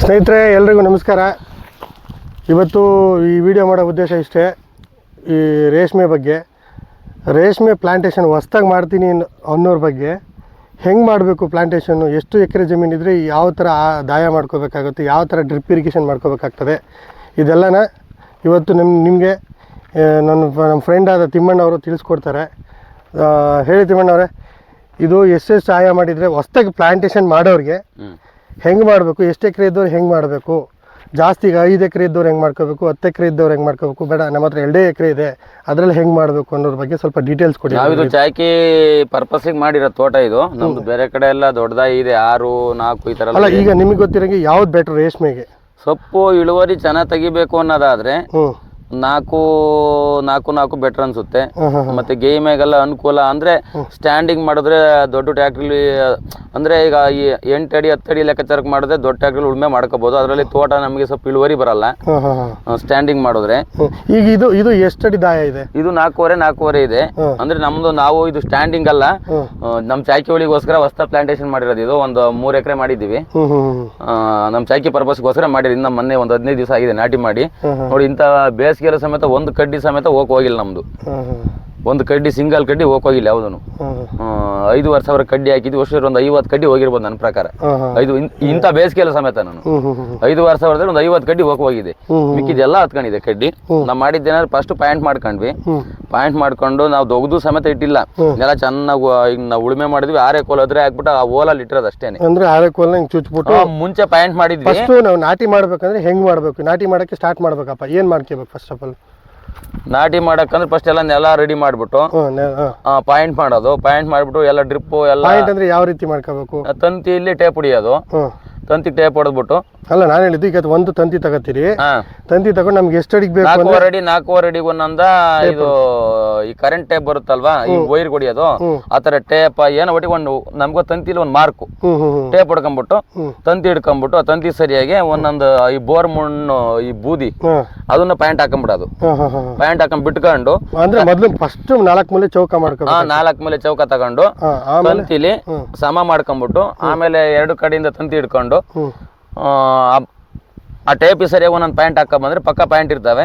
ಸ್ನೇಹಿತರೆ, ಎಲ್ರಿಗೂ ನಮಸ್ಕಾರ. ಇವತ್ತು ಈ ವಿಡಿಯೋ ಮಾಡೋ ಉದ್ದೇಶ ಇಷ್ಟೇ, ಈ ರೇಷ್ಮೆ ಬಗ್ಗೆ. ರೇಷ್ಮೆ ಪ್ಲಾಂಟೇಷನ್ ಹೊಸ್ದಾಗಿ ಮಾಡ್ತೀನಿ ಅನ್ನೋ- ಅನ್ನೋರ ಬಗ್ಗೆ. ಹೆಂಗೆ ಮಾಡಬೇಕು ಪ್ಲಾಂಟೇಷನ್ನು ಎಷ್ಟು ಎಕರೆ ಜಮೀನಿದ್ರೆ ಯಾವ ಥರ ದಾಯ ಮಾಡ್ಕೋಬೇಕಾಗುತ್ತೆ, ಯಾವ ಥರ ಡ್ರಿಪ್ ಇರಿಗೇಷನ್ ಮಾಡ್ಕೋಬೇಕಾಗ್ತದೆ. ಇದೆಲ್ಲನ ಇವತ್ತು ನಿಮ್ಮ ನಿಮಗೆ ನನ್ನ ನಮ್ಮ ಫ್ರೆಂಡ್ ಆದ ತಿಮ್ಮಣ್ಣ ಅವರು ತಿಳಿಸ್ಕೊಡ್ತಾರೆ. ಹೇಳಿ ತಿಮ್ಮಣ್ಣವರೇ ಇದು ಇದು ಎಷ್ಟು ಸಹಾಯ ಮಾಡಿದರೆ ಹೊಸ್ದಾಗಿ ಪ್ಲಾಂಟೇಷನ್ ಮಾಡೋರಿಗೆ ಹೆಂಗೆ ಮಾಡಬೇಕು? ಎಷ್ಟು ಎಕರೆ ಇದ್ದವ್ರು ಹೆಂಗೆ ಮಾಡಬೇಕು? ಜಾಸ್ತಿ ಈಗ ಐದು ಎಕರೆ ಇದ್ದವ್ರು ಹೆಂಗೆ ಮಾಡ್ಕೋಬೇಕು? ಹತ್ತು ಎಕರೆ ಇದ್ದವ್ರು ಹೆಂಗೆ ಮಾಡ್ಕೋಬೇಕು? ಬೇಡ ನಮ್ಮ ಹತ್ರ ಎರಡೇ ಎಕರೆ ಇದೆ. ಅದರಲ್ಲಿ ಹೆಂಗೆ ಮಾಡಬೇಕು ಅನ್ನೋದ್ರ ಬಗ್ಗೆ ಸ್ವಲ್ಪ ಡೀಟೇಲ್ಸ್ ಕೊಡಿ. ನಾವಿದು ಚಾಕಿ ಪರ್ಪಸಿಗೆ ಮಾಡಿರೋ ತೋಟ ಇದು. ನಮ್ದು ಬೇರೆ ಕಡೆ ಎಲ್ಲ ದೊಡ್ಡದಾಗಿ ಇದೆ. ಆರು ನಾಲ್ಕು ಈ ಥರ ಅಲ್ಲ ಈಗ ನಿಮಗೆ ಗೊತ್ತಿರೋಂಗೆ ಯಾವ್ದು ಬೆಟ್ರ್ ರೇಷ್ಮೆಗೆ? ಸೊಪ್ಪು ಇಳುವರಿ ಚೆನ್ನಾಗಿ ತೆಗಿಬೇಕು ಅನ್ನೋದಾದ್ರೆ ಹ್ಞೂ ನಾಲ್ಕು ನಾಲ್ಕು ನಾಲ್ಕು ಬೆಟರ್ ಅನ್ಸುತ್ತೆ. ಮತ್ತೆ ಗೇಮ್ಗೆಲ್ಲ ಅನುಕೂಲ ಅಂದ್ರೆ ಸ್ಟ್ಯಾಂಡಿಂಗ್ ಮಾಡಿದ್ರೆ ದೊಡ್ಡ ಟ್ಯಾಕ್ಟ್ರಿಲಿ ಅಂದ್ರೆ ಈಗ ಈ ಎಂಟು ಅಡಿ ಹತ್ತಡಿ ಅಡಿ ಲೆಕ್ಕಾಚಾರಕ್ಕೆ ಮಾಡಿದ್ರೆ ದೊಡ್ಡ ಟ್ಯಾಕ್ಟ್ರಿ ಉಳುಮೆ ಮಾಡ್ಕೋಬಹುದು ಅದರಲ್ಲಿ ತೋಟ ನಮಗೆ ಸ್ವಲ್ಪ ಇಳುವರಿ ಬರಲ್ಲ. ಸ್ಟ್ಯಾಂಡಿಂಗ್ ಮಾಡಿದ್ರೆ. ಈಗ ಇದು ಇದು ಎಷ್ಟಡಿ ದಾಯ ಇದೆ? ಇದು ನಾಲ್ಕೂವರೆ ನಾಲ್ಕೂವರೆ ಇದೆ. ಅಂದ್ರೆ ನಮ್ದು ನಾವು ಇದು ಸ್ಟ್ಯಾಂಡಿಂಗ್ ಅಲ್ಲ. ನಮ್ ಚಾಕಿ ಒಳಗೋಸ್ಕರ ಹೊಸ ಪ್ಲಾಂಟೇಶನ್ ಮಾಡಿರೋದು ಇದು. ಒಂದು ಮೂರ್ ಎಕರೆ ಆ, ನಮ್ ಚಾಕಿ ಪರ್ಪಸ್ಗೋಸ್ಕರ ಮಾಡಿರಿ ಇನ್ನ ಮೊನ್ನೆ ಒಂದು ಹದಿನೈದು ದಿವಸ ಆಗಿದೆ ನಾಟಿ ಮಾಡಿ. ನೋಡಿ ಇಂತ ಬೇಸ್ ಬೇಸಿಗೆಲ್ಲ ಸಮೇತ ಒಂದು ಕಡ್ಡಿ ಸಮೇತ ಹೋಗ್ ಹೋಗಿಲ್ಲ ನಮ್ದು. ಒಂದು ಕಡ್ಡಿ ಸಿಂಗಲ್ ಕಡ್ಡಿ ಹೋಗ್ ಹೋಗಿಲ್ಲ ಯಾವ್ದನ್ನು ಐದು ಐದುವರೆ ಸಾವಿರ ಕಡ್ಡಿ ಹಾಕಿದ್ವಿ ವರ್ಷ ಒಂದು ಐವತ್ತು ಕಡ್ಡಿ ಹೋಗಿರ್ಬೋದು ನನ್ನ ಪ್ರಕಾರ. ಐದು ಇಂಥ ಬೇಸಿಗೆಲ್ಲ ಸಮೇತ ನಾನು. ವರ್ಷ ಐದುವರೆ ಸಾವಿರದಲ್ಲಿ ಒಂದು ಐವತ್ತು ಕಡ್ಡಿ ಹೋಗಿ ಹೋಗಿದೆ. ಮಿಕ್ಕಿದೆಲ್ಲ ಹತ್ಕೊಂಡಿದೆ ಕಡ್ಡಿ. ನಾವು ಮಾಡಿದ್ದೇನಾದ್ರೆ ಫಸ್ಟ್ ಪಾಯಿಂಟ್ ಮಾಡ್ಕೊಂಡ್ವಿ. ಪಾಯಿಂಟ್ ಮಾಡ್ಕೊಂಡು ನಾವು ದೊಗ್ದು ಸಮೇತ ಇಟ್ಟಿಲ್ಲ. ನೆಲ ಚೆನ್ನಾಗಿ ಈಗ ನಾವು ಉಳುಮೆ ಮಾಡಿದ್ವಿ ಆರೆ ಕೋಲ್ ಹೋದ್ರೆ ಹಾಕ್ಬಿಟ್ಟು ಆ ಓಲಲ್ಲಿ ಇಟ್ಟಿರೋದು ಅಷ್ಟೇನೆ. ಅಂದ್ರೆ ಆರೆಕೋಲ್ನ ಹಿಂಗೆ ಚುಚ್ಬಿಟ್ಟು ಮುಂಚೆ ಪಾಯಿಂಟ್ ಮಾಡಿದ್ವಿ. ಫಸ್ಟು ನಾವು ನಾಟಿ ಮಾಡ್ಬೇಕಂದ್ರೆ ಹೆಂಗೆ ಮಾಡಬೇಕು? ನಾಟಿ ಮಾಡಕ್ಕೆ ಸ್ಟಾರ್ಟ್ ಮಾಡ್ಬೇಕಪ್ಪ. ಏನು ಮಾಡ್ಕೋಬೇಕು ಫಸ್ಟ್ ಆಫ್ ಆಲ್ ನಾಟಿ ಮಾಡಕ್ಕಂದ್ರೆ ಫಸ್ಟ್ ಎಲ್ಲ ನೆಲ ರೆಡಿ ಮಾಡ್ಬಿಟ್ಟು ಪಾಯಿಂಟ್ ಮಾಡೋದು. ಪಾಯಿಂಟ್ ಮಾಡ್ಬಿಟ್ಟು ಎಲ್ಲ ಡ್ರಿಪ್ ಎಲ್ಲ ಅಂದರೆ ಯಾವ ರೀತಿ ಮಾಡ್ಕೋಬೇಕು? ತಂತಿಯಲ್ಲಿ ಟೇಪ್ ಹೊಡಿಯೋದು. ತಂತಿ ಟೇಪ್ ಹೊಡೆದ್ಬಿಟ್ಟು. ಅಲ್ಲ ನಾನು ಹೇಳಿದ್ದು ಈಗ ಒಂದು ತಂತಿ ತಗೋತೀರಿ. ಹಾ. ತಂತಿ ತಗೊಂಡು ನಮ್ಗೆ ಎಷ್ಟು ಅಡಿಗೆ ಬೇಕು ಅಂದ್ರೆ? ನಾಲ್ಕೂವರೆ ಅಡಿ ನಾಲ್ಕೂವರೆ ಅಡಿ ಒಂದೊಂದ ಇದು ಈ ಕರೆಂಟ್ ಟೇಪ್ ಬರುತ್ತಲ್ವಾ? ಈ ವೈರ್ ಹೊಡಿಯೋದು ಆತರ ಆ ತರ ಟೇಪ್ ಏನೋ ಒಟ್ಟಿಗೆ ಒಂದು ನಮ್ಗೆ ತಂತಿಲಿ ಒಂದು ಮಾರ್ಕು ಹ್ಞೂ ಹ್ಞೂ ಹ್ಞೂ ಟೇಪ್ ಹೊಡ್ಕೊಂಬಿಟ್ಟು. ತಂತಿ ಹಿಡ್ಕೊಂಬಿಟ್ಟು ಆ ತಂತಿ ಸರಿಯಾಗಿ ಒಂದೊಂದು ಈ ಬೋರ್ ಮಣ್ಣು ಈ ಬೂದಿ ಹಾಂ. ಅದನ್ನ ಪ್ಯಾಂಟ್ ಹಾಕೊಂಬಿಡೋದು ಹಾಂ ಹಾಂ ಹಾಂ. ಪ್ಯಾಂಟ್ ಹಾಕೊಂಡ್ ಬಿಟ್ಕೊಂಡು ಅಂದ್ರೆ ಮೊದಲು ಫಸ್ಟ್ ನಾಲ್ಕು ಮೇಲೆ ಚೌಕ ಮಾಡ್ಕೋಬೇಕು. ನಾಲ್ಕು ಮೇಲೆ ಚೌಕ ತಗೊಂಡು ಹಾಂ ಆಮೇಲೆ? ತಂತಿಲಿ ಸಮ ಮಾಡ್ಕೊಂಬಿಟ್ಟು ಆಮೇಲೆ ಎರಡು ಕಡೆಯಿಂದ ತಂತಿ ಹಿಡ್ಕೊಂಡು ಆ, ಟೇಪ್ ಸರಿಯಾಗಿ ಒಂದೊಂದು ಪ್ಯಾಂಟ್ ಹಾಕೊಂಬಂದ್ರೆ ಪಕ್ಕ ಪ್ಯಾಂಟ್ ಇರ್ತವೆ.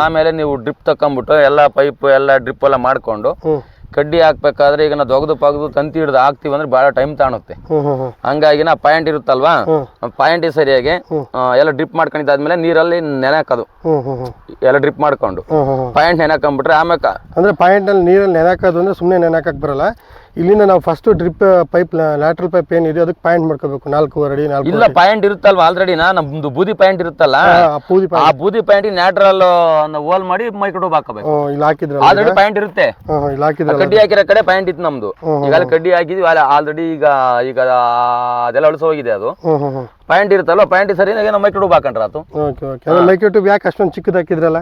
ಆಮೇಲೆ ನೀವು ಡ್ರಿಪ್ ತಕೊಂಡ್ಬಿಟ್ಟು ಎಲ್ಲ ಪೈಪ್ ಎಲ್ಲ ಡ್ರಿಪ್ ಎಲ್ಲ ಮಾಡ್ಕೊಂಡು ಕಡ್ಡಿ ಹಾಕ್ಬೇಕಾದ್ರೆ ಈಗ ನಾವು ದೊಗದು ಪಗದು ತಂತಿ ಹಿಡ್ದು ಹಾಕ್ತಿವಿ ಅಂದ್ರೆ ಬಹಳ ಟೈಮ್ ತಾಣುತ್ತೆ. ಹಂಗಾಗಿ ನಾ ಪಾಯಿಂಟ್ ಇರುತ್ತಲ್ವಾ. ಪಾಯಿಂಟ್ ಸರಿಯಾಗಿ ಎಲ್ಲ ಡ್ರಿಪ್ ಮಾಡ್ಕೊಂಡಿದ್ದಾದ್ಮೇಲೆ ನೀರಲ್ಲಿ ನೆನೆಹಾಕೋದು ಎಲ್ಲ ಡ್ರಿಪ್ ಮಾಡ್ಕೊಂಡು. ಪಾಯಿಂಟ್ ನೆನೆ ಹಾಕೊಂಡ್ಬಿಟ್ರೆ ಆಮೇಲೆ ಅಂದರೆ ಪಾಯಿಂಟಲ್ಲಿ ನೀರಲ್ಲಿ ನೆನೆಹಾಕೋದು ಅಂದ್ರೆ ಸುಮ್ಮನೆ ನೆನಾಕಕ್ಕೆ ಬರಲ್ಲ. ಇಲ್ಲಿಂದ ನಾವು first drip pipe lateral pipe ಏನಿದೆ ಅದಕ್ಕೆ ಪಾಯಿಂಟ್ ಮಾಡ್ಕೋಬೇಕು. ನಾಲ್ಕು ಅಡಿ ನಾಲ್ಕು ಇಲ್ಲ ಪಾಯಿಂಟ್ ಇರುತ್ತಲ್ವಾ? ಆಲ್ರೆಡಿ ನಮ್ದು ಬೂದಿ ಪಾಯಿಂಟ್ ಇರುತ್ತಲ್ಲ? ಆ ಪೂದಿ ಆ ಬೂದಿ ಪಾಯಿಂಟ್ ನ್ಯಾಟ್ರಲ್ ಹೋಲ್ ಮಾಡಿ ಮೈಕ್ರೋಡೋಬ್ ಹಾಕಬೇಕು ಹ್ಞೂ ಇಲ್ಲಿ ಹಾಕಿದ್ರಲ್ಲ ಆಲ್ರೆಡಿ ಪಾಯಿಂಟ್ ಇರುತ್ತೆ. ಇಲ್ಲಿ ಹಾಕಿದ್ರಲ್ಲ ಕಡ್ಡಿ ಹಾಕಿರೋ ಕಡೆ ಪಾಯಿಂಟ್ ಇತ್ತು ನಮ್ದು. ಈಗ ಕಡ್ಡಿ ಹಾಕಿದ್ವಿ ಆಲ್ರೆಡಿ ಈಗ ಈಗ ಅದೆಲ್ಲ ಅಳಿಸೋಗಿದೆ ಹೋಗಿದೆ ಅದು. ಪಾಯಿಂಟ್ ಇರುತ್ತಲ್ಲ ಪಾಯಿಂಟ್ ಸರಿ ಮೈ ಮೈಕ್ರೋಡೋಬ್ ಹಾಕೊಂಡ್ರೆ ಅದು ಲೈಕ್ ಟ್ಯೂಬ್ ಯಾಕೆ ಅಷ್ಟೊಂದು ಚಿಕ್ಕದು ಹಾಕಿದ್ರಲ್ಲ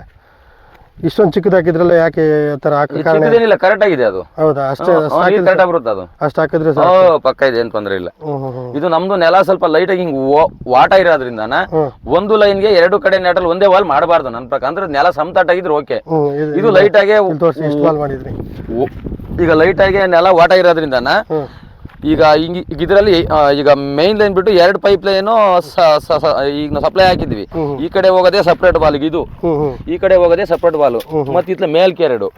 ಇಷ್ಟೊಂದು ಚಿಕ್ಕದಾಕಿದ್ರಲ್ಲ ಯಾಕೆ ಆ ಥರ ಹಾಕೋ ಕಾರಣ ಕರೆಕ್ಟ್ ಆಗಿದೆ ಅದು. ಹೌದಾ? ಅಷ್ಟೇ ಕರೆಕ್ಟ್ ಆಗಿರುತ್ತೆ ಅದು. ಅಷ್ಟು ಹಾಕಿದ್ರೆ ಓ ಪಕ್ಕ ಇದೆ ಏನ್ ತೊಂದ್ರೆ ಇಲ್ಲ. ಹ್ಞೂ ಹ್ಞೂ ಹ್ಞೂ ಇದು ನಮ್ದು ನೆಲ ಸ್ವಲ್ಪ ಲೈಟ್ ಆಗಿ ಹಿಂಗ್ ವಾಟ ಇರೋದ್ರಿಂದ ಒಂದು ಲೈನ್ಗೆ ಎರಡು ಕಡೆ ನೆಟಲ್ ಒಂದೇ ವಾಲ್ ಮಾಡಬಾರ್ದು ನನ್ನ ಪ್ರಕಾರ. ಅಂದ್ರೆ ನೆಲ ಸಮತಟ್ಟಾಗಿದ್ರೆ ಓಕೆ ಹ್ಞೂ ಇದು ಇದು ಲೈಟ್ ಆಗಿ ಮಾಡಿದ್ರಿ. ಈಗ ಲೈಟ್ ಆಗಿ ನೆಲ ವಾಟ ಇರೋದ್ರಿಂದನ ಹ್ಞೂ ಈಗ ಹಿಂಗ್ ಈಗ ಇದರಲ್ಲಿ ಈಗ ಮೇನ್ ಲೈನ್ ಬಿಟ್ಟು ಎರಡು ಪೈಪ್ ಲೈನ್ ಈಗ ನಾವು ಸಪ್ಲೈ ಹಾಕಿದ್ವಿ. ಈ ಕಡೆ ಹೋಗೋದೇ ಸಪ್ರೇಟ್ ಬಾಲ್ ಇದು. ಈ ಕಡೆ ಹೋಗೋದೇ ಸಪ್ರೇಟ್ ಬಾಲ್ ಮತ್ತೆ ಇತ್ಲ ಮೇಲ್ಕೆ ಎರಡು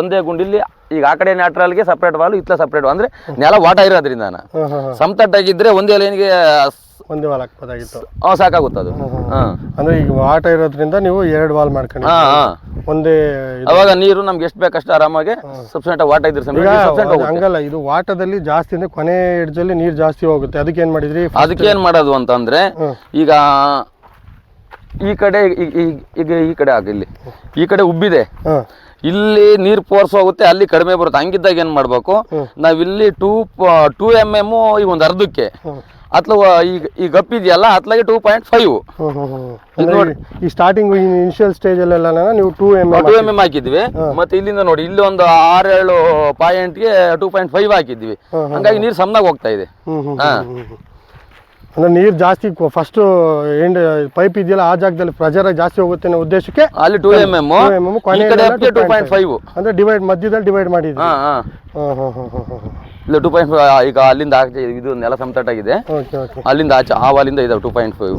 ಒಂದೇ ಗುಂಡಿಲಿ ಈಗ ಆ ಕಡೆ ನ್ಯಾಟ್ರಲ್ಗೆ ಸಪ್ರೇಟ್ ಬಾಲ್ ಇತ್ಲ ಸಪ್ರೇಟ್ ಅಂದ್ರೆ ನೆಲ ವಾಟ ಇರೋದ್ರಿಂದ ಸಮತಟ್ಟಾಗಿದ್ರೆ ಒಂದೇ ಲೈನ್ಗೆ ಒಂದೇ ವಾಲ್ ಹಾಕ್ಬೋದಾಗಿತ್ತು. ಸಾಕಾಗುತ್ತೆ ಅದು. ಹಾ. ಅಂದ್ರೆ ಈಗ ವಾಟ ಇರೋದ್ರಿಂದ ನೀವು ಎರಡು ವಾಲ್ ಮಾಡ್ಕೊಂಡು ಹಾ ಹಾ. ಒಂದೇ ಇದು. ಅವಾಗ ನೀರು ನಮ್ಗೆ ಎಷ್ಟು ಬೇಕಷ್ಟು ಆರಾಮಾಗಿ ಸಬ್ಸೆಂಟ್ ವಾಟ ಇದ್ರೆ ಈಗ ಸಬ್ಸೆಂಟ್ ಅದು ಹಂಗಲ್ಲ ಇದು ವಾಟದಲ್ಲಿ ಜಾಸ್ತಿ ಅಂದ್ರೆ ಕೊನೆ ಎಡ್ಜಲ್ಲಿ ನೀರು ಜಾಸ್ತಿ ಹೋಗುತ್ತೆ. ಅದಕ್ಕೆ ಏನ್ ಮಾಡಿದ್ರಿ? ಅದಕ್ಕೆ ಏನು ಮಾಡೋದು ಅಂತಂದ್ರೆ ಹ್ಮ್. ಈಗ ಈ ಕಡೆ ಈ- ಈ- ಈಗ ಈ ಕಡೆ ಆಗ ಇಲ್ಲಿ. ಈ ಕಡೆ ಉಬ್ಬಿದೆ. ಹಾ. ಇಲ್ಲಿ ನೀರು ಪೋರ್ಸ್ ಹೋಗುತ್ತೆ ಅಲ್ಲಿ ಕಡಿಮೆ ಬರುತ್ತೆ. ಹಂಗಿದ್ದಾಗ ಏನ್ ಮಾಡ್ಬೇಕು ನಾವಿಲ್ಲಿ ಟೂ ಟೂ ಎಂ ಎಂ ಈ ಒಂದು ಅರ್ಧಕ್ಕೆ ಹ್ಮ್. ಅತ್ಲ ಈಗ ಈ ಗಪ್ ಇದೆಯಲ್ಲ ಅತ್ಲಾಗೆ ಟೂ ಪಾಯಿಂಟ್ ಫೈವ್ ನೋಡಿ. ಈ ಸ್ಟಾರ್ಟಿಂಗ್ ಇನಿಷಿಯಲ್ ಸ್ಟೇಜ್ ಅಲ್ಲೆಲ್ಲ ನೀವು two M M two M M ಹಾಕಿದ್ವಿ ಮತ್ತೆ ಇಲ್ಲಿಂದ ನೋಡಿ ಇಲ್ಲಿ ಒಂದು ಆರೇಳು ಪಾಯಿಂಟ್ಗೆ ಟೂ ಪಾಯಿಂಟ್ ಫೈವ್ ಹಾಕಿದ್ವಿ ಹಂಗಾಗಿ ನೀರು ಸಮನಾಗಿ ಹೋಗ್ತಾ ಇದೆ. ಹಾ. ಅಂದ್ರೆ ನೀರು ಜಾಸ್ತಿ ಫಸ್ಟ್ ಎಂಡ್ ಪೈಪ್ ಇದೆಯಲ್ಲ ಆ ಜಾಗದಲ್ಲಿ ಪ್ರೆಜರ್ ಜಾಸ್ತಿ ಹೋಗುತ್ತೆ ಅನ್ನೋ ಉದ್ದೇಶಕ್ಕೆ ಅಲ್ಲಿ ಟೂ ಎಂ ಎಂ 2 ಈ ಕೊನೆಯಲ್ಲೆಲ್ಲ ಕಡೆ ಟೂ ಪಾಯಿಂಟ್ ಫೈವ್ ಅಂದ್ರೆ ಡಿವೈಡ್ ಮಧ್ಯದಲ್ಲಿ ಡಿವೈಡ್ ಮಾಡಿದ್ವಿ ಹಾಂ ಹಾ. ಹ್ಮ್ ಹ್ಮ್ ಹ್ಮ್. ಇಲ್ಲ ಟೂ ಪಾಯಿಂಟ್ ಫೈವ್ ಈಗ ಅಲ್ಲಿಂದ ಆಚೆ ಇದು ನೆಲ ಸಮತಟ್ಟಾಗಿದೆ. ಓಕೆ ಓಕೆ ಅಲ್ಲಿಂದ ಆಚೆ ಆ ವಾಲಿಂದ ಇದಾವೆ ಟೂ ಪಾಯಿಂಟ್ ಫೈವ್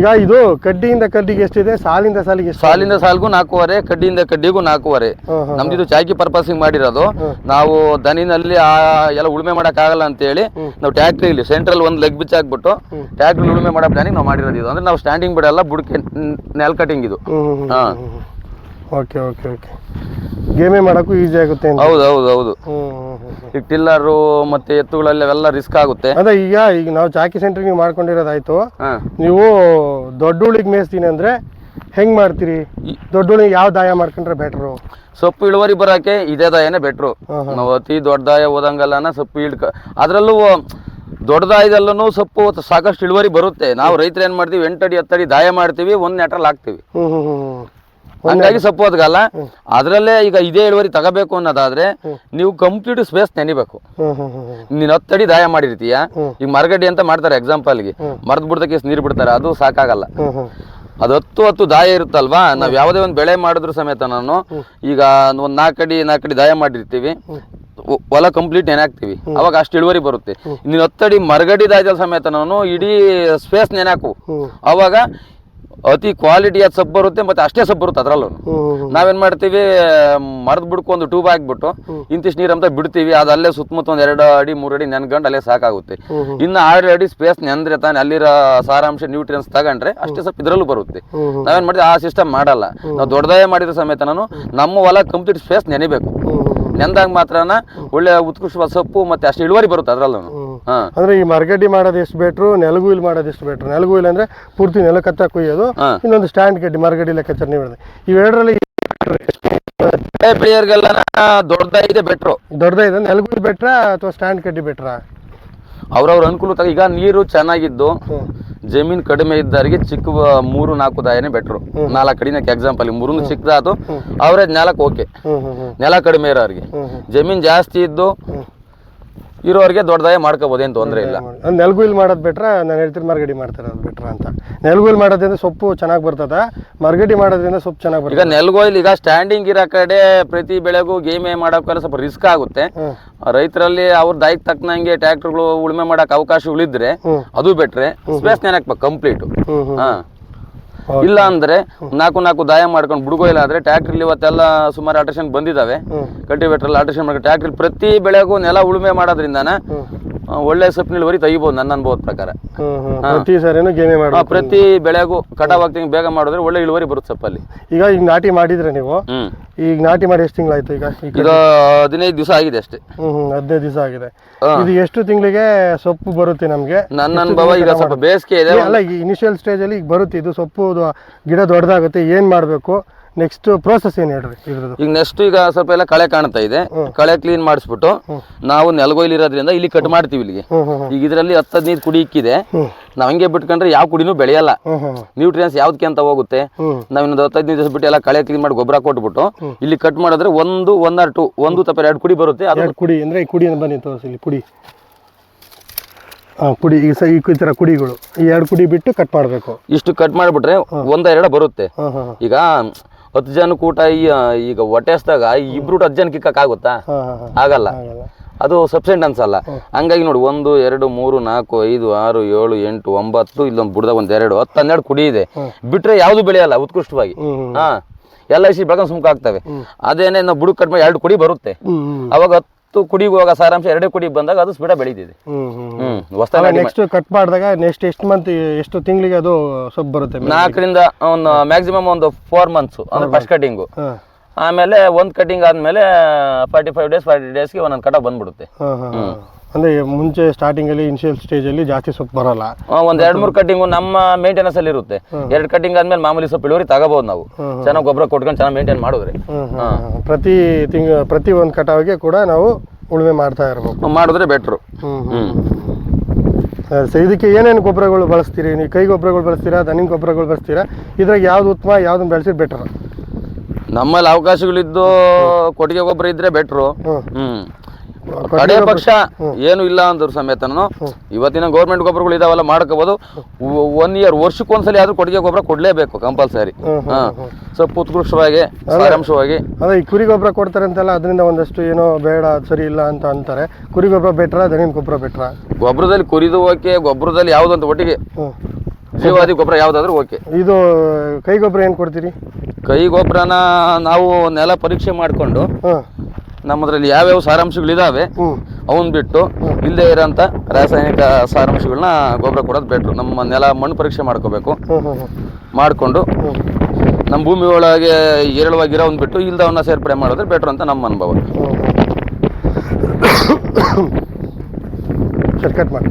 ಈಗ ಇದು ಕಡ್ಡಿಯಿಂದ ಕಡ್ಡಿಗೆ ಎಷ್ಟಿದೆ? ಸಾಲಿಂದ ಸಾಲಿಗೆ ಎಷ್ಟು ಸಾಲಿಂದ ಸಾಲಿಗೂ ನಾಲ್ಕೂವರೆ ಕಡ್ಡಿಯಿಂದ ಕಡ್ಡಿಗೂ ನಾಲ್ಕೂವರೆ. ನಮ್ದು ಇದು ಚಾಕಿ ಪರ್ಪಸಿಂಗ್ ಮಾಡಿರೋದು. ನಾವು ದನಿನಲ್ಲಿ ಆ ಎಲ್ಲ ಉಳುಮೆ ಮಾಡಕ್ ಆಗಲ್ಲ ಅಂತ ಹೇಳಿ ನಾವು ಟ್ಯಾಕ್ಟ್ರಿ ಇಲ್ಲಿ ಸೆಂಟ್ರಲ್ ಒಂದು ಲೆಗ್ ಬಿಚ್ ಹಾಕ್ಬಿಟ್ಟು ಟ್ಯಾಕ್ಟ್ರಿ ಉಳುಮೆ ಮಾಡೋ ಪ್ಲಾನಿಂಗ್ ನಾವು ಮಾಡಿರೋದು ಇದು. ಅಂದ್ರೆ ನಾವು ಸ್ಟ್ಯಾಂಡಿಂಗ್ ಬಿಡಲ್ಲ ಬುಡಕ್ಕೆ ನೆಲ್ ಕಟಿಂಗ್ ಇದು. ಹಾ. ಓಕೆ ಓಕೆ ಓಕೆ ಗೇಮೇ ಮಾಡೋಕ್ಕೂ ಈಸಿ ಆಗುತ್ತೆ ಅಂತ. ಹೌದು ಹೌದು ಹೌದು. ಹ್ಞೂ ಹ್ಞೂ ಹ್ಞೂ ಈಗ ಟಿಲ್ಲರು ಮತ್ತೆ ಎತ್ತುಗಳಲ್ಲಿ ಅವೆಲ್ಲ ರಿಸ್ಕ್ ಆಗುತ್ತೆ. ಅದೇ ಈಗ ಈಗ ನಾವು ಚಾಕಿ ಸೆಂಟ್ರಿಗೆ ನೀವು ಮಾಡ್ಕೊಂಡಿರೋದಾಯ್ತು. ಹಾ. ನೀವು ದೊಡ್ಡ ಉಳಿಗೆ ಮೇಯಿಸ್ತೀನಿ ಅಂದರೆ ಹೆಂಗೆ ಮಾಡ್ತೀರಿ? ದೊಡ್ಡ ಉಳಿಗೆ ಯಾವ ದಾಯ ಮಾಡ್ಕೊಂಡ್ರೆ ಬೆಟ್ರು ಸೊಪ್ಪು ಇಳುವರಿ ಬರೋಕೆ ಇದೇ ದಾಯನೇ ಬೆಟ್ರು ನಾವು ಅತಿ ದೊಡ್ಡ ದಾಯ ಓದಂಗಲ್ಲನ ಸೊಪ್ಪು ಇಳ್ಕ ಅದರಲ್ಲೂ ದೊಡ್ಡ ದಾಯದಲ್ಲೂ ಸೊಪ್ಪು ಸಾಕಷ್ಟು ಇಳುವರಿ ಬರುತ್ತೆ. ನಾವು ರೈತರು ಏನು ಮಾಡ್ತೀವಿ ಎಂಟಡಿ ಹತ್ತಡಿ ದಾಯ ಮಾಡ್ತೀವಿ ಒಂದು ನೆಟ್ರಲ್ಲಿ ಹಾಕ್ತೀವಿ. ಹ್ಞೂ ಹ್ಞೂ ಹ್ಞೂ ಹಂಗಾಗಿ ಸೊಪ್ಪು ಅದಗಲ್ಲ. ಅದರಲ್ಲೇ ಈಗ ಇದೇ ಇಳುವರಿ ತಗೋಬೇಕು ಅನ್ನೋದಾದ್ರೆ ನೀವು ಕಂಪ್ಲೀಟ್ ಸ್ಪೇಸ್ ನೆನಿಬೇಕು. ನೀನ್ ಹತ್ತಡಿ ದಾಯ ಮಾಡಿರ್ತೀಯ? ಈಗ ಮರಗಡ್ಡಿ ಅಂತ ಮಾಡ್ತಾರೆ ಎಕ್ಸಾಂಪಲ್ಗೆ ಮರದ ಬಿಡ್ದಕ್ಕೆ ನೀರು ಬಿಡ್ತಾರೆ? ಅದು ಸಾಕಾಗಲ್ಲ. ಅದು ಹತ್ತು ಹತ್ತು ದಾಯ ಇರುತ್ತಲ್ವಾ? ನಾವು ಯಾವುದೇ ಒಂದು ಬೆಳೆ ಮಾಡಿದ್ರು ಸಮೇತ ನಾನು ಈಗ ಒಂದು ನಾಲ್ಕಡಿ ನಾಲ್ಕಡಿ ದಾಯ ಮಾಡಿರ್ತೀವಿ. ಹೊಲ ಕಂಪ್ಲೀಟ್ ನೆನಾಕ್ತಿವಿ. ಅವಾಗ ಅಷ್ಟು ಇಳುವರಿ ಬರುತ್ತೆ. ನೀನು ಹತ್ತಡಿ ಮರಗಡಿ ದಾಯದ ಸಮೇತ ನಾನು ಇಡೀ ಸ್ಪೇಸ್ ನೆನಾಕು. ಅವಾಗ ಅತಿ ಕ್ವಾಲಿಟಿ ಕ್ವಾಲಿಟಿಯ ಸಬ್ ಬರುತ್ತೆ ಮತ್ತೆ ಅಷ್ಟೇ ಸಬ್ ಬರುತ್ತೆ ಅದರಲ್ಲೂ ನಾವೇನ್ ಮಾಡ್ತೀವಿ ಮರದ ಒಂದು ಟ್ಯೂಬ್ ಹಾಕ್ಬಿಟ್ಟು ಇಂತಿಷ್ಟು ನೀರ್ ಅಂತ ಬಿಡ್ತೀವಿ. ಅದು ಅಲ್ಲೇ ಸುತ್ತಮುತ್ತ ಒಂದ್ ಎರಡು ಅಡಿ ಮೂರು ಅಡಿ ನೆನ್ಕೊಂಡು ಅಲ್ಲೇ ಸಾಕಾಗುತ್ತೆ. ಇನ್ನು ಆರು ಅಡಿ ಸ್ಪೇಸ್ ನೆಂದ್ರೆ ತಾನೆ ಅಲ್ಲಿರೋ ಸಾರಾಂಶ ನ್ಯೂಟ್ರಿಯನ್ಸ್ ತಗೊಂಡ್ರೆ ಅಷ್ಟೇ ಸ್ವಲ್ಪ ಇದ್ರಲ್ಲೂ ಬರುತ್ತೆ. ನಾವೇನ್ ಮಾಡ್ತೀವಿ ಆ ಸಿಸ್ಟಮ್ ಮಾಡಲ್ಲ. ನಾವು ದೊಡ್ಡದಾಯ ಮಾಡಿದ್ರೆ ಸಮೇತ ನಾನು ನಮ್ಮ ಹೊಲ ಕಂಪ್ಲೀಟ್ ಸ್ಪೇಸ್ ನೆನಿಬೇಕು. ನೆಂದಾಗ ಮಾತ್ರನ ಒಳ್ಳೆ ಉತ್ಕೃಷ್ಟವಾದ ಸೊಪ್ಪು ಮತ್ತೆ ಅಷ್ಟು ಇಳುವರಿ ಬರುತ್ತೆ ಅದ್ರಲ್ಲೂ ಅಂದ್ರೆ ಈ ಮರಗಡ್ಡಿ ಮಾಡೋದು ಎಷ್ಟು ಬೆಟ್ರು ನೆಲಗುಯಿಲ್ ಮಾಡೋದು ಎಷ್ಟು ಬೆಟ್ರು ನೆಲಗುಯಿಲ್ ಅಂದ್ರೆ ಪೂರ್ತಿ ನೆಲ ಕತ್ತ ಕುಯ್ಯೋದು. ಇನ್ನೊಂದು ಸ್ಟ್ಯಾಂಡ್ ಗಡ್ಡಿ ಮರಗಡ್ಡಿ ಲೆಕ್ಕಾಚಾರ ನೀವು ಹೇಳಿದೆ. ಇವೆರಡರಲ್ಲಿ ಬೆಳೆಯೋರ್ಗೆಲ್ಲ ದೊಡ್ಡದಾಗಿದೆ ಬೆಟ್ರು ನೆಲಗುಯಿಲ್ ಬೆಟ್ರ ಅಥವಾ ಸ್ಟ್ಯಾಂಡ್ ಕಡ್ಡಿ ಬೆಟ್ರ ಅವ್ರವ್ರ ಅನುಕೂಲ ಈಗ ನೀರು ಚೆನ್ನಾಗಿದ್ದು ಜಮೀನ್ ಕಡಿಮೆ ಇದ್ದವರಿಗೆ ಚಿಕ್ಕ ಮೂರು ನಾಲ್ಕು ದಾಯನೇ ಬೆಟ್ರು ನಾಲ್ಕು ಕಡಿನಕ್ಕೆ ಎಕ್ಸಾಂಪಲ್ ಮೂರು ಚಿಕ್ಕದಾತು ಅವರೇಜ್ ನಾಲ್ಕು ಓಕೆ ನೆಲ ಕಡಿಮೆ ಇರೋರಿಗೆ. ಜಮೀನ್ ಜಾಸ್ತಿ ಇದ್ದು ಇರೋರಿಗೆ ದೊಡ್ಡದಾಯ ಮಾಡ್ಕೋಬೋದು ಏನು ತೊಂದರೆ ಇಲ್ಲ. ನೆಲಗುಯಿಲ್ ಮಾಡೋದು ಬಿಟ್ರೆ ನಾನು ಹೇಳ್ತೀನಿ ಮರಗಡಿ ಮಾಡ್ತಾರೆ ಅದು ಬೆಟ್ರ ಅಂತ. ನೆಲಗುಯಿಲ್ ಮಾಡೋದ್ರಿಂದ ಸೊಪ್ಪು ಚೆನ್ನಾಗಿ ಬರ್ತದ ಮರಗಡಿ ಮಾಡೋದ್ರಿಂದ ಸೊಪ್ಪು ಚೆನ್ನಾಗಿ ಈಗ ಬರ್ತದೆ ನೆಲ್ಗೋಯ್ಲ್ ಈಗ ಸ್ಟ್ಯಾಂಡಿಂಗ್ ಇರೋ ಕಡೆ ಪ್ರತಿ ಬೆಳೆಗೂ ಗೇಮೆ ಮಾಡೋಕ್ಕೆಲ್ಲ ಸ್ವಲ್ಪ ರಿಸ್ಕ್ ಆಗುತ್ತೆ. ರೈತರಲ್ಲಿ ಅವ್ರ ದಾಯಿಗೆ ತಕ್ಕನಂಗೆ ಟ್ರ್ಯಾಕ್ಟರ್ಗಳು ಉಳುಮೆ ಮಾಡೋಕೆ ಅವಕಾಶ ಉಳಿದ್ರೆ ಅದು ಬೆಟ್ರೆ ಸ್ಪೇಸ್ ನೆನಕ್ಬೇಕು ಕಂಪ್ಲೀಟ್ ಹಾ. ಇಲ್ಲ ಅಂದ್ರೆ ನಾಲ್ಕು ನಾಲ್ಕು ದಾಯ ಮಾಡ್ಕೊಂಡು ಬುಡ್ಗೋಯಿಲ್ಲ ಆದ್ರೆ ಟ್ರ್ಯಾಕ್ಟ್ರಲ್ಲಿ ಇವತ್ತೆಲ್ಲ ಸುಮಾರು ಆಲ್ಟ್ರೇಷನ್ ಬಂದಿದಾವೆ. ಕಲ್ಟಿವೇಟರ್ ಆಲ್ಟ್ರೇಷನ್ ಮಾಡಿ ಟ್ಯಾಕ್ಟ್ರಿ ಪ್ರತಿ ಬೆಳೆಗೂ ನೆಲ ಉಳುಮೆ ಮಾಡೋದ್ರಿಂದಾನ ಒಳ್ಳೆ ಸೊಪ್ಪಿನ ಇಳುವರಿ ತೆಗಿಬೋದು ನನ್ನ ಅನುಭವದ ಪ್ರಕಾರ. ಪ್ರತಿ ಸರಿನೂ ಗೇಮೇ ಪ್ರತಿ ಬೆಳೆಗೂ ಕಟಾವ್ ಆಗ್ತಿಂಗ್ ಬೇಗ ಮಾಡಿದ್ರೆ ಒಳ್ಳೆ ಇಳುವರಿ ಬರುತ್ತೆ ಸೊಪ್ಪಲ್ಲಿ. ಈಗ ಈಗ ನಾಟಿ ಮಾಡಿದ್ರೆ ನೀವು ಈಗ ನಾಟಿ ಮಾಡಿ ಎಷ್ಟು ತಿಂಗಳಾಯ್ತು ಈಗ ಈಗ ಹದಿನೈದು ದಿವಸ ಆಗಿದೆ ಅಷ್ಟೇ. ಹ್ಮ್ ಹದಿನೈದು ದಿವಸ ಆಗಿದೆ. ಇದು ಎಷ್ಟು ತಿಂಗಳಿಗೆ ಸೊಪ್ಪು ಬರುತ್ತೆ ನಮ್ಗೆ? ನನ್ನ ಅನುಭವ ಈಗ ಸ್ವಲ್ಪ ಬೇಸಿಗೆ ಇದೆ. ಅಲ್ಲ ಇನಿಷಿಯಲ್ ಸ್ಟೇಜಲ್ಲಿ ಈಗ ಬರುತ್ತೆ ಇದು ಸೊಪ್ಪು ಗಿಡ ದೊಡ್ಡದಾಗುತ್ತೆ ಏನ್ ಮಾಡಬೇಕು? ನೆಕ್ಸ್ಟ್ ಪ್ರೋಸೆಸ್ ಏನು ಹೇಳ್ರಿ ಇದ್ರದ್ದು? ಈಗ ನೆಕ್ಸ್ಟ್ ಈಗ ಸ್ವಲ್ಪ ಎಲ್ಲ ಕಳೆ ಕಾಣ್ತಾ ಇದೆ. ಕಳೆ ಕ್ಲೀನ್ ಮಾಡಿಸ್ಬಿಟ್ಟು ನಾವು ನೆಲಗೊಯ್ಲಿ ಇರೋದ್ರಿಂದ ಇಲ್ಲಿ ಕಟ್ ಮಾಡ್ತೀವಿ ಇಲ್ಲಿಗೆ. ಈಗ ಇದರಲ್ಲಿ ಹತ್ತು ಹದಿನೈದು ಕುಡಿ ಇಕ್ಕಿದೆ. ನಾವು ಹಂಗೆ ಬಿಟ್ಕೊಂಡ್ರೆ ಯಾವ ಕುಡಿನೂ ಬೆಳೆಯಲ್ಲ. ನ್ಯೂಟ್ರಿಯನ್ಸ್ ಯಾವ್ದಕ್ಕೆ ಅಂತ ಹೋಗುತ್ತೆ. ನಾವು ಇನ್ನೊಂದು ಹತ್ತು ಹದಿನೈದು ದಿವಸ ಬಿಟ್ಟು ಎಲ್ಲ ಕಳೆ ಕ್ಲೀನ್ ಮಾಡಿ ಗೊಬ್ಬರ ಕೊಟ್ಬಿಟ್ಟು ಇಲ್ಲಿ ಕಟ್ ಮಾಡಿದ್ರೆ ಒಂದು ಒನ್ ಆರ್ ಟು ಒಂದು ತಪ್ಪ ಎರಡು ಕುಡಿ ಬರುತ್ತೆ. ಅದು ಎರಡು ಕುಡಿ ಅಂದ್ರೆ ಈ ಕುಡಿ ಬನ್ನಿ ತೋರಿಸಿ ಇಲ್ಲಿ ಕುಡಿ. ಕುಡಿ ಈಗ ಸ ಈ ಥರ ಕುಡಿಗಳು. ಈ ಎರಡು ಕುಡಿ ಬಿಟ್ಟು ಕಟ್ ಮಾಡಬೇಕು. ಇಷ್ಟು ಕಟ್ ಮಾಡಿಬಿಟ್ರೆ ಒಂದ ಎರಡ ಬರುತ್ತೆ. ಈಗ ಹತ್ತು ಜನ ಕೂಟ ಈ ಈಗ ಹೊಟ್ಟೆಸ್ದಾಗ ಇಬ್ರು ಹತ್ತು ಜನ ಕಿಕ್ಕಾಗುತ್ತಾ ಆಗಲ್ಲ. ಅದು ಸಬ್ಸೆಂಟ್ ಅನ್ಸಲ್ಲ. ಹಂಗಾಗಿ ನೋಡಿ ಒಂದು ಎರಡು ಮೂರು ನಾಲ್ಕು ಐದು ಆರು ಏಳು ಎಂಟು ಒಂಬತ್ತು ಇಲ್ಲೊಂದು ಬುಡದಾಗ ಒಂದ್ ಎರಡು ಹತ್ತು ಹನ್ನೆರಡು ಕುಡಿ ಇದೆ. ಬಿಟ್ರೆ ಯಾವುದು ಬೆಳೆಯಲ್ಲ ಉತ್ಕೃಷ್ಟವಾಗಿ. ಹಾ. ಎಲ್ಲ ಇಸಿ ಬೆಳಗ್ಗೆ ಸುಮ್ಕ ಆಗ್ತವೆ. ಅದೇನೇ ನಾವು ಬುಡಕ್ ಕಟ್ ಮಾಡಿ ಎರಡು ಕುಡಿ ಬರುತ್ತೆ. ಅವಾಗ ಹತ್ತು ಕುಡಿಗೆ ಹೋಗೋ ಸಾರಾಂಶ ಎರಡೇ ಕುಡಿ ಬಂದಾಗ ಅದು ಸ್ಪೀಡ ಬೆಳೀತಿದೆ. ಹ್ಮ್ ನೆಕ್ಸ್ಟ್ ಕಟ್ ಮಾಡಿದಾಗ ನೆಕ್ಸ್ಟ್ ಎಷ್ಟು ಮಂತ್ ಎಷ್ಟು ತಿಂಗಳಿಗೆ ಅದು ಸೊಪ್ಪು ಬರುತ್ತೆ ನಾಲ್ಕರಿಂದ ಒಂದು ಮ್ಯಾಕ್ಸಿಮಮ್ ಒಂದು ಫೋರ್ ಮಂತ್ಸ್ ಅಂದ್ರೆ ಫಸ್ಟ್ ಕಟ್ಟಿಂಗು ಆಮೇಲೆ ಒಂದು ಕಟಿಂಗ್ ಆದ್ಮೇಲೆ ಫಾರ್ಟಿ ಫೈವ್ ಡೇಸ್ ಫಾರ್ಟಿ ಡೇಸ್ಗೆ ಒಂದೊಂದು ಕಟ ಬಂದ್ಬಿಡುತ್ತೆ. ಅಂದರೆ ಮುಂಚೆ ಸ್ಟಾರ್ಟಿಂಗಲ್ಲಿ ಇನಿಷಿಯಲ್ ಸ್ಟೇಜಲ್ಲಿ ಜಾಸ್ತಿ ಸೊಪ್ಪು ಬರಲ್ಲ. ಒಂದು ಎರಡ್ ಮೂರು ಕಟಿಂಗು ನಮ್ಮ ಮೇಂಟೆನೆನ್ಸ್ ಅಲ್ಲಿ ಇರುತ್ತೆ. ಎರಡು ಕಟಿಂಗ್ ಆದ್ಮೇಲೆ ಮಾಮೂಲಿ ಸೊಪ್ಪು ಇಳುವರಿ ತಗೋಬಹುದು ನಾವು. ಚೆನ್ನಾಗಿ ಗೊಬ್ಬರ ಕೊಟ್ಕೊಂಡು ಚೆನ್ನಾಗಿ ಮೇಂಟೈನ್ ಮಾಡಿದ್ರೆ. ಪ್ರತಿ ತಿಂಗ ಪ್ರತಿ ಒಂದು ಕಟಾವಿಗೆ ಕೂಡ ನಾವು ಉಳುಮೆ ಮಾಡ್ತಾ ಇರಬೇಕು. ಮಾಡಿದ್ರೆ ಬೆಟ್ರು ಸರಿ ಇದಕ್ಕೆ ಏನೇನು ಗೊಬ್ಬರಗಳು ಬಳಸ್ತೀರಿ? ನೀವು ಕೈ ಗೊಬ್ಬರಗಳು ಬಳಸ್ತೀರಾ ದನಿನ ಗೊಬ್ಬರಗಳು ಬಳಸ್ತೀರಾ? ಇದ್ರಾಗ ಯಾವ್ದು ಉತ್ತಮ ಯಾವ್ದನ್ನ ಬೆಳೆಸಿದ್ರೆ ಬೆಟರ್ ನಮ್ಮಲ್ಲಿ ಅವಕಾಶಗಳಿದ್ದು ಕೊಟ್ಟಿಗೆ ಗೊಬ್ಬರ ಇದ್ರೆ ಬೆಟ್ರು ಹ್ಮ್. ಕಡೆ ಪಕ್ಷ ಏನು ಇಲ್ಲ ಅಂದ್ರ ಸಮೇತನು ಇವತ್ತಿನ ಗೌರ್ಮೆಂಟ್ ಗೊಬ್ಬರಗಳು ಇದಾವಲ್ಲ ಮಾಡ್ಕೋಬಹುದು ಒನ್ ಇಯರ್ ವರ್ಷಕ್ಕೆ ವರ್ಷಕ್ಕೊಂದ್ಸಲಿ ಆದ್ರೂ ಕೊಡುಗೆ ಗೊಬ್ಬರ ಕೊಡ್ಲೇಬೇಕು ಕಂಪಲ್ಸರಿ. ಹಾ. ಸ್ವಲ್ಪ ಉತ್ಕೃಷ್ಟವಾಗಿ ಸಾರಾಂಶವಾಗಿ. ಅದೇ ಈ ಕುರಿ ಗೊಬ್ಬರ ಕೊಡ್ತಾರೆ ಅಂತೆಲ್ಲ ಅದರಿಂದ ಒಂದಷ್ಟು ಏನೋ ಬೇಡ ಸರಿ ಇಲ್ಲ ಅಂತ ಅಂತಾರೆ. ಕುರಿ ಗೊಬ್ಬರ ಬೆಟ್ರ ದನಿನ ಗೊಬ್ಬರ ಬೆಟ್ರ? ಗೊಬ್ಬರದಲ್ಲಿ ಕುರಿದು ಓಕೆ ಗೊಬ್ಬರದಲ್ಲಿ ಯಾವ್ದಂತ ಒಟ್ಟಿಗೆ. ಜೀವಾದಿ ಗೊಬ್ಬರ ಯಾವ್ದಾದ್ರು ಓಕೆ. ಇದು ಕೈ ಗೊಬ್ಬರ ಏನು ಕೊಡ್ತೀರಿ? ಕೈ ಗೊಬ್ಬರನ ನಾವು ನೆಲ ಪರೀಕ್ಷೆ ಮಾಡಿಕೊಂಡು ನಮ್ಮದ್ರಲ್ಲಿ ಯಾವ್ಯಾವ ಸಾರಾಂಶಗಳು ಇದಾವೆ ಅವನ್ ಬಿಟ್ಟು ಇಲ್ಲದೆ ಇರೋಂಥ ರಾಸಾಯನಿಕ ಸಾರಾಂಶಗಳನ್ನ ಗೊಬ್ಬರ ಕೊಡೋದು ಬೆಟ್ರು. ನಮ್ಮ ನೆಲ ಮಣ್ಣು ಪರೀಕ್ಷೆ ಮಾಡ್ಕೋಬೇಕು. ಮಾಡಿಕೊಂಡು ನಮ್ಮ ಭೂಮಿ ಒಳಗೆ ಏರಳವಾಗಿರೋನ್ ಬಿಟ್ಟು ಇಲ್ದವನ್ನ ಸೇರ್ಪಡೆ ಮಾಡಿದ್ರೆ ಬೆಟ್ರು ಅಂತ ನಮ್ಮ ಅನುಭವ. ಮಾಡಿ.